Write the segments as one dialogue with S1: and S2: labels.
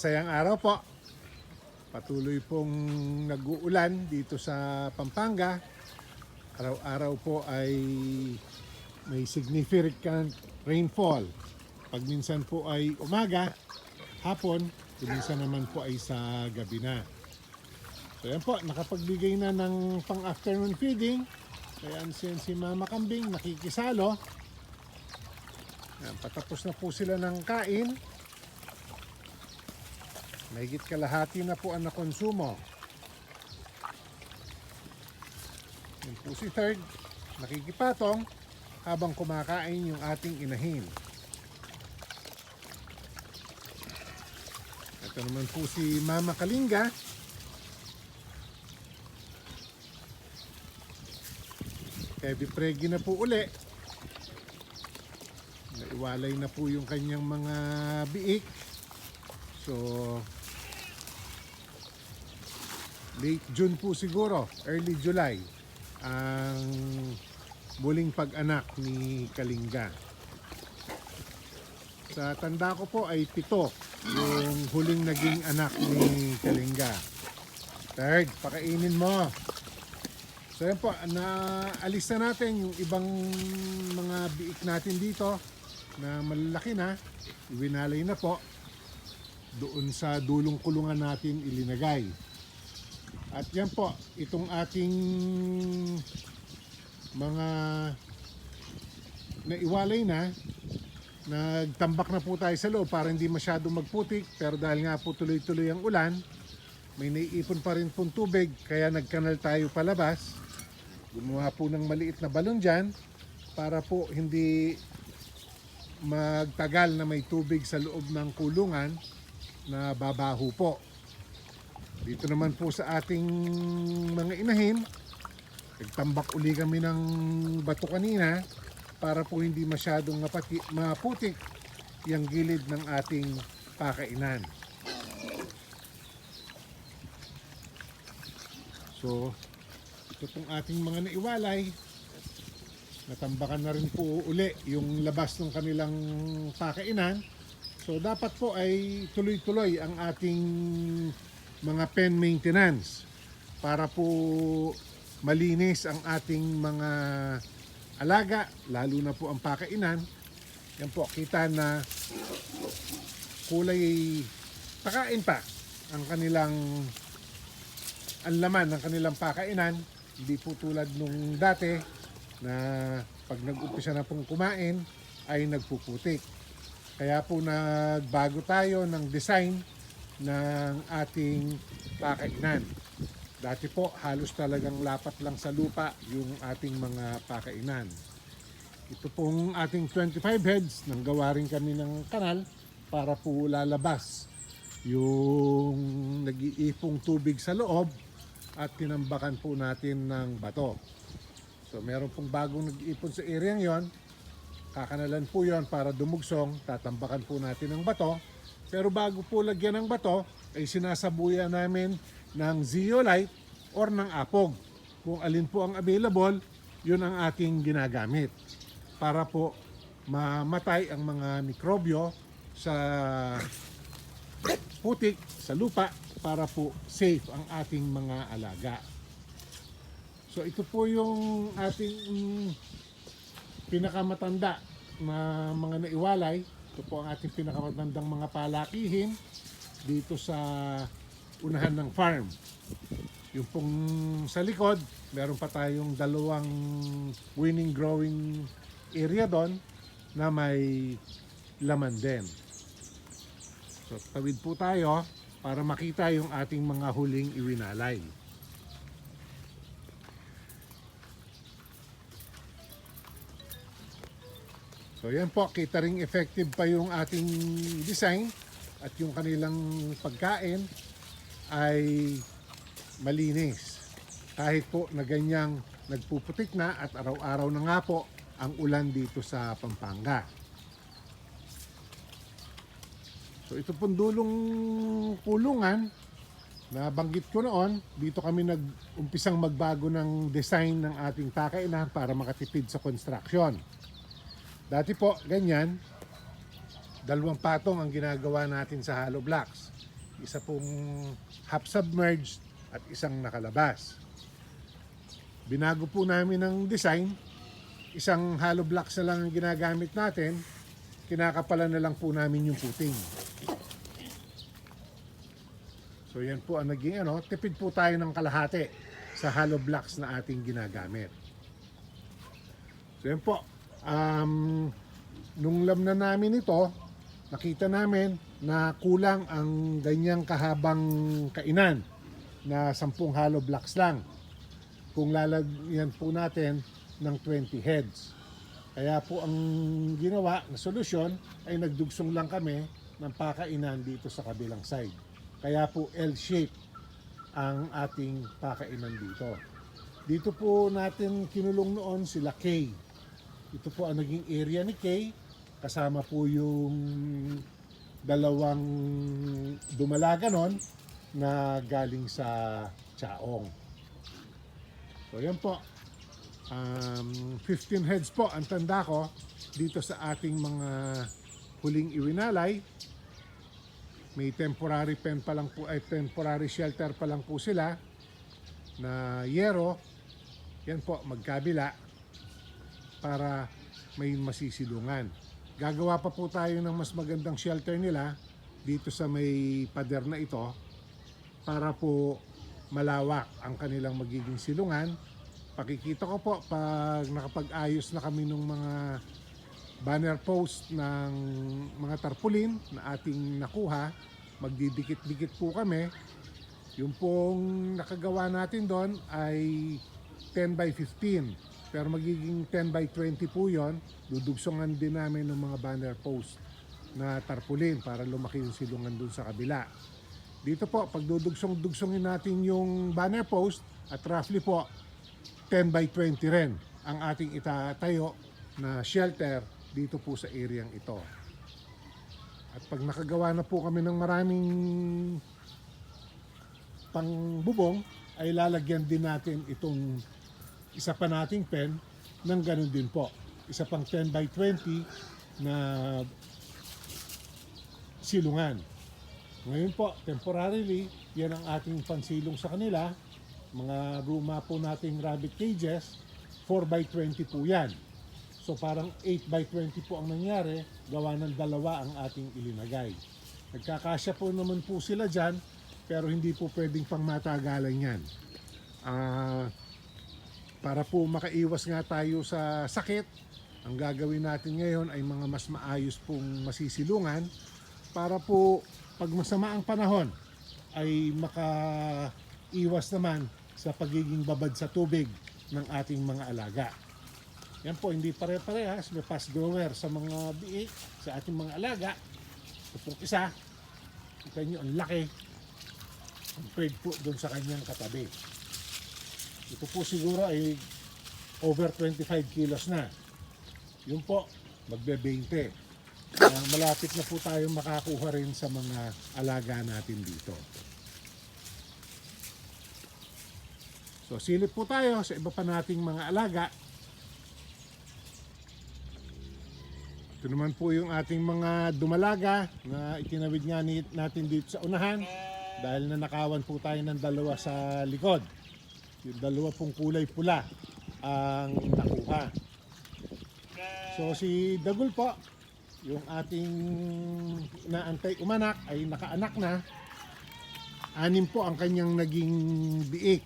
S1: masayang araw po. Patuloy pong nag-uulan dito sa Pampanga. Araw-araw po ay may significant rainfall. Pag minsan po ay umaga, hapon, minsan naman po ay sa gabi na. So yan po, nakapagbigay na ng pang-afternoon feeding. Kaya siyan si Mama Kambing nakikisalo. Yan, patapos na po sila ng kain. Mahigit kalahati na po ang nakonsumo. Yan po si third, nakikipatong habang kumakain yung ating inahin. Ito naman po si Mama Kalinga. Heavy pregi na po uli. Naiwalay na po yung kanyang mga biik. So, late June po siguro, early July, ang muling pag-anak ni Kalinga. Sa tanda ko po ay pito yung huling naging anak ni Kalinga. Third, pakainin mo. So yan po, naalis na natin yung ibang mga biik natin dito na malalaki na. Iwinalay na po. Doon sa dulong kulungan natin ilinagay. At yan po, itong ating mga naiwalay na, nagtambak na po tayo sa loob para hindi masyado magputik. Pero dahil nga po tuloy-tuloy ang ulan, may naiipon pa rin pong tubig, kaya nagkanal tayo palabas. Gumawa po ng maliit na balon dyan para po hindi magtagal na may tubig sa loob ng kulungan na babaho po. Dito naman po sa ating mga inahin, nagtambak uli kami ng bato kanina para po hindi masyadong mapati, maputik yung gilid ng ating pakainan. So, ito pong ating mga naiwalay. Natambakan na rin po uli yung labas ng kanilang pakainan. So dapat po ay tuloy-tuloy ang ating mga pen maintenance para po malinis ang ating mga alaga, lalo na po ang pakainan. Yan po, kita na kulay pakain pa ang kanilang ang laman ng kanilang pakainan hindi po tulad nung dati na pag nag-umpisa na pong kumain ay nagpuputik. Kaya po nagbago tayo ng design ng ating pakainan. Dati po halos talagang lapat lang sa lupa yung ating mga pakainan. Ito pong ating 25 heads, nang gawa rin kami ng kanal para po lalabas yung nag-iipong tubig sa loob at tinambakan po natin ng bato. So meron pong bagong nag-iipon sa area yon. Kakanalan po yon para dumugsong, tatambakan po natin ng bato. Pero bago po lagyan ng bato, ay sinasabuyan namin ng zeolite or ng apog. Kung alin po ang available, yun ang ating ginagamit para po mamatay ang mga mikrobyo sa putik, sa lupa para po safe ang ating mga alaga. So ito po yung ating pinakamatanda na mga naiwalay. Ito po ang ating pinakamatandang mga palakihin dito sa unahan ng farm. Yung pong sa likod, meron pa tayong dalawang winning growing area doon na may laman din. So tawid po tayo para makita yung ating mga huling iwinalay. So yan po, kita ring effective pa yung ating design at yung kanilang pagkain ay malinis. Kahit po na ganyang nagpuputik na at araw-araw na nga po ang ulan dito sa Pampanga. So ito pong dulong kulungan na banggit ko noon, dito kami nag-umpisang magbago ng design ng ating pakainan para makatipid sa construction. Dati po, ganyan, dalawang patong ang ginagawa natin sa hollow blocks. isa pong half submerged at isang nakalabas. Binago po namin ng design, isang hollow blocks na lang ang ginagamit natin, kinakapalan na lang po namin yung puting. So yan po ang naging ano, tipid po tayo ng kalahati sa hollow blocks na ating ginagamit. So yan po, um, nung lam na namin ito, nakita namin na kulang ang ganyang kahabang kainan na 10 hollow blocks lang. Kung lalagyan po natin ng 20 heads. Kaya po ang ginawa na solusyon ay nagdugsong lang kami ng pakainan dito sa kabilang side. Kaya po L-shape ang ating pakainan dito. Dito po natin kinulong noon sila K. Ito po ang naging area ni K. Kasama po yung dalawang dumalaga nun na galing sa Chaong. So yan po. Um, 15 heads po ang tanda ko dito sa ating mga huling iwinalay. May temporary pen pa lang po, ay temporary shelter pa lang po sila na yero. Yan po, magkabila para may masisilungan. Gagawa pa po tayo ng mas magandang shelter nila dito sa may pader na ito para po malawak ang kanilang magiging silungan. Pakikita ko po pag nakapag-ayos na kami ng mga banner post ng mga tarpaulin na ating nakuha, magdidikit-dikit po kami. Yung pong nakagawa natin doon ay 10 by 15. Pero magiging 10 by 20 po yon. Dudugsongan din namin ng mga banner post na tarpaulin para lumaki yung silungan doon sa kabila. Dito po, pag dudugsong-dugsongin natin yung banner post at roughly po 10 by 20 rin ang ating itatayo na shelter dito po sa areang ito. At pag nakagawa na po kami ng maraming pangbubong, ay lalagyan din natin itong isa pa nating pen ng ganun din po. Isa pang 10 by 20 na silungan. Ngayon po, temporarily, yan ang ating pansilong sa kanila. Mga ruma po nating rabbit cages, 4 by 20 po yan. So parang 8 by 20 po ang nangyari, gawa ng dalawa ang ating ilinagay. Nagkakasya po naman po sila dyan, pero hindi po pwedeng pangmatagalan yan. Ah, para po makaiwas nga tayo sa sakit, ang gagawin natin ngayon ay mga mas maayos pong masisilungan para po pag masama ang panahon ay makaiwas naman sa pagiging babad sa tubig ng ating mga alaga. Yan po, hindi pare-parehas. May fast grower sa mga biik, sa ating mga alaga. Ito pong isa. Kita nyo, ang laki. Compared po doon sa kanyang katabi. Ito po siguro ay over 25 kilos na. Yun po, magbe-20. Uh, malapit na po tayo makakuha rin sa mga alaga natin dito. So silip po tayo sa iba pa nating mga alaga. Ito naman po yung ating mga dumalaga na itinawid nga natin dito sa unahan dahil nanakawan po tayo ng dalawa sa likod. Yung dalawa pong kulay pula ang nakuha. So si Dagul po, yung ating naantay umanak ay nakaanak na. Anim po ang kanyang naging biik.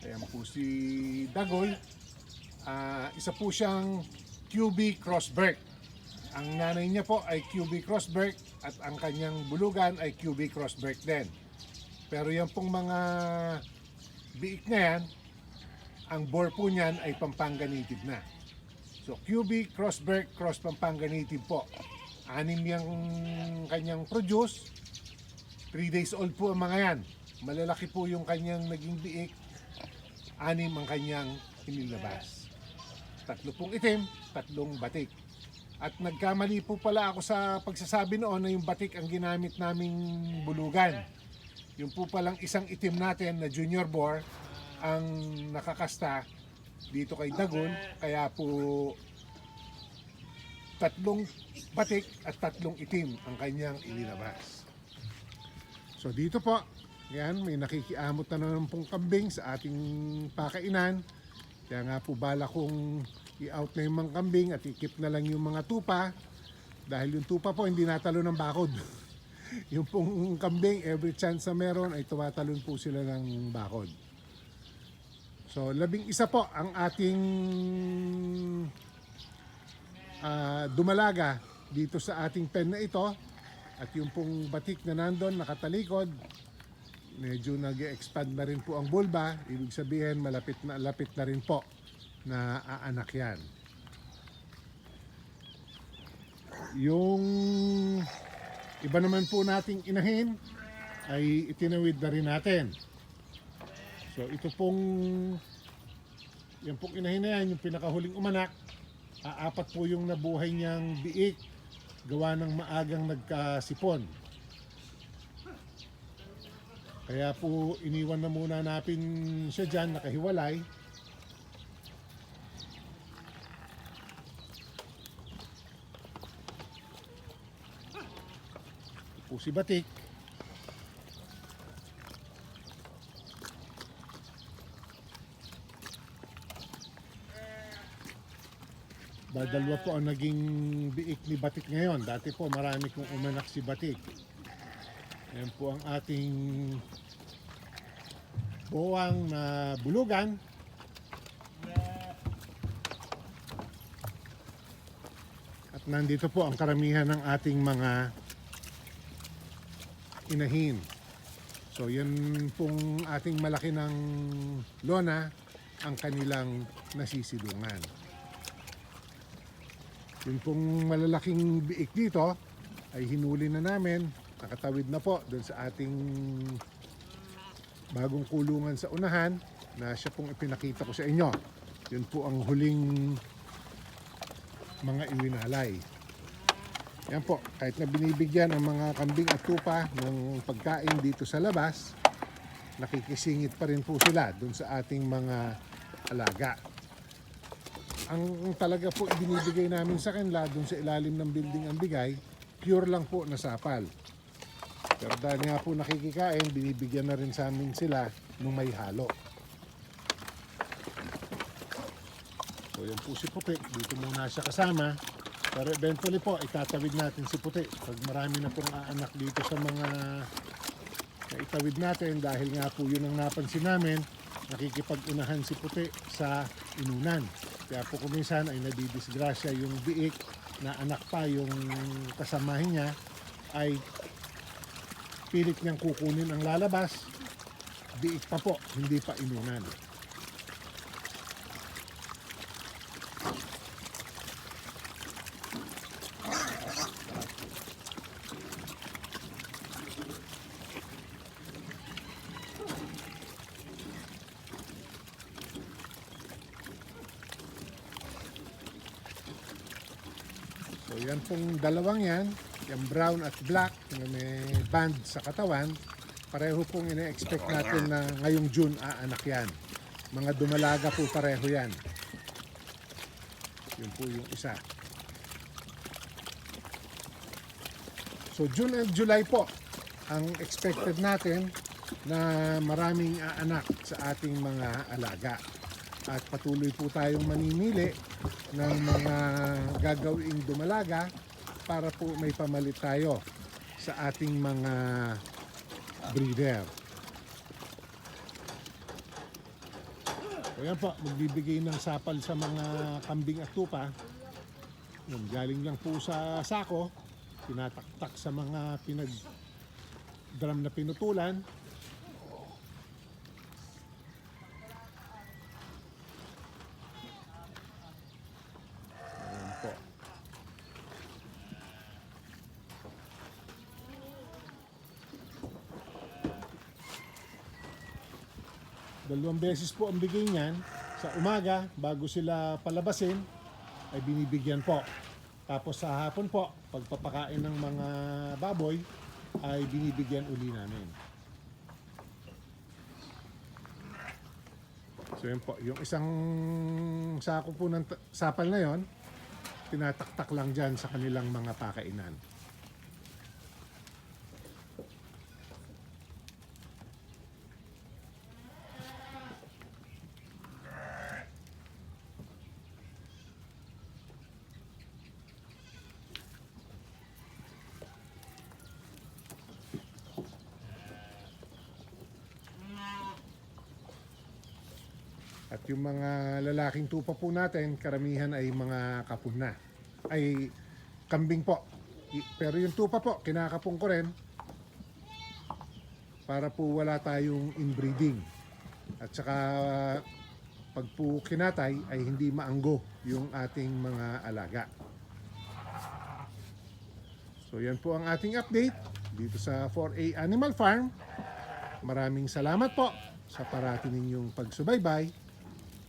S1: Ayan po si Dagoy. Ah, isa po siyang QB Crossberg. Ang nanay niya po ay QB Crossberg at ang kanyang bulugan ay QB Crossberg din. Pero yan pong mga biik na yan, ang bore po niyan ay Pampanga native na. So QB Crossberg Cross Pampanga native po. Anim yung kanyang produce. 3 days old po ang mga yan. Malalaki po yung kanyang naging biik. Anim ang kanyang inilabas. Tatlo pong itim, tatlong batik. At nagkamali po pala ako sa pagsasabi noon na yung batik ang ginamit naming bulugan. Yung po palang isang itim natin na junior bore ang nakakasta dito kay Dagon. Kaya po tatlong batik at tatlong itim ang kanyang inilabas. So dito po, yan, may nakikiamot na naman pong kambing sa ating pakainan. Kaya nga po bala kong i-out na yung mga kambing at i-keep na lang yung mga tupa. Dahil yung tupa po hindi natalo ng bakod. yung pong kambing, every chance na meron ay tumatalon po sila ng bakod. So labing isa po ang ating ah, dumalaga dito sa ating pen na ito. At yung pong batik na nandun, nakatalikod, medyo nag-expand na rin po ang bulba. Ibig sabihin, malapit na lapit na rin po na aanak yan. Yung iba naman po nating inahin ay itinawid na rin natin. So ito pong yung pong inahin na yan, yung pinakahuling umanak, aapat po yung nabuhay niyang biik gawa ng maagang nagkasipon. Kaya po iniwan na muna natin siya dyan, nakahiwalay. Po si Batik. Dadalwa po ang naging biik ni Batik ngayon. Dati po marami kong umanak si Batik. Yan po ang ating buwang na bulugan. At nandito po ang karamihan ng ating mga inahin. So yan pong ating malaki ng lona ang kanilang nasisilungan. Yung pong malalaking biik dito ay hinuli na namin. Nakatawid na po doon sa ating bagong kulungan sa unahan na siya pong ipinakita ko sa inyo. Yun po ang huling mga iwinalay. Yan po, kahit na binibigyan ang mga kambing at tupa ng pagkain dito sa labas, nakikisingit pa rin po sila doon sa ating mga alaga ang talaga po ibinibigay namin sa kanila doon sa ilalim ng building ang bigay, pure lang po na sapal. Pero dahil nga po nakikikain, binibigyan na rin sa amin sila nung may halo. So yan po si Puti, dito muna siya kasama. Pero eventually po, itatawid natin si Puti. Pag marami na pong aanak dito sa mga na itawid natin dahil nga po yun ang napansin namin, nakikipag-unahan si Puti sa inunan. Kaya po kuminsan ay nadidisgrasya yung biik na anak pa yung kasamahin niya ay pilit niyang kukunin ang lalabas biik pa po, hindi pa inunan. So yan pong dalawang yan, yung brown at black na may band sa katawan, pareho pong ina-expect natin na ngayong June aanak yan. Mga dumalaga po pareho yan. Yun po yung isa. So June and July po ang expected natin na maraming aanak sa ating mga alaga. At patuloy po tayong manimili ng mga gagawing dumalaga para po may pamalit tayo sa ating mga breeder. So yan po, magbibigay ng sapal sa mga kambing at tupa. Yun, galing lang po sa sako, tinataktak sa mga pinag drum na pinutulan. Dalawang beses po ang bigay niyan. Sa umaga, bago sila palabasin, ay binibigyan po. Tapos sa hapon po, pagpapakain ng mga baboy, ay binibigyan uli namin. So yun po, yung isang sako po ng sapal na yon, tinataktak lang dyan sa kanilang mga pakainan. At yung mga lalaking tupa po natin, karamihan ay mga kapun na. Ay kambing po. Pero yung tupa po, kinakapong ko rin para po wala tayong inbreeding. At saka pag po kinatay ay hindi maanggo yung ating mga alaga. So yan po ang ating update dito sa 4A Animal Farm. Maraming salamat po sa parati ninyong pagsubaybay.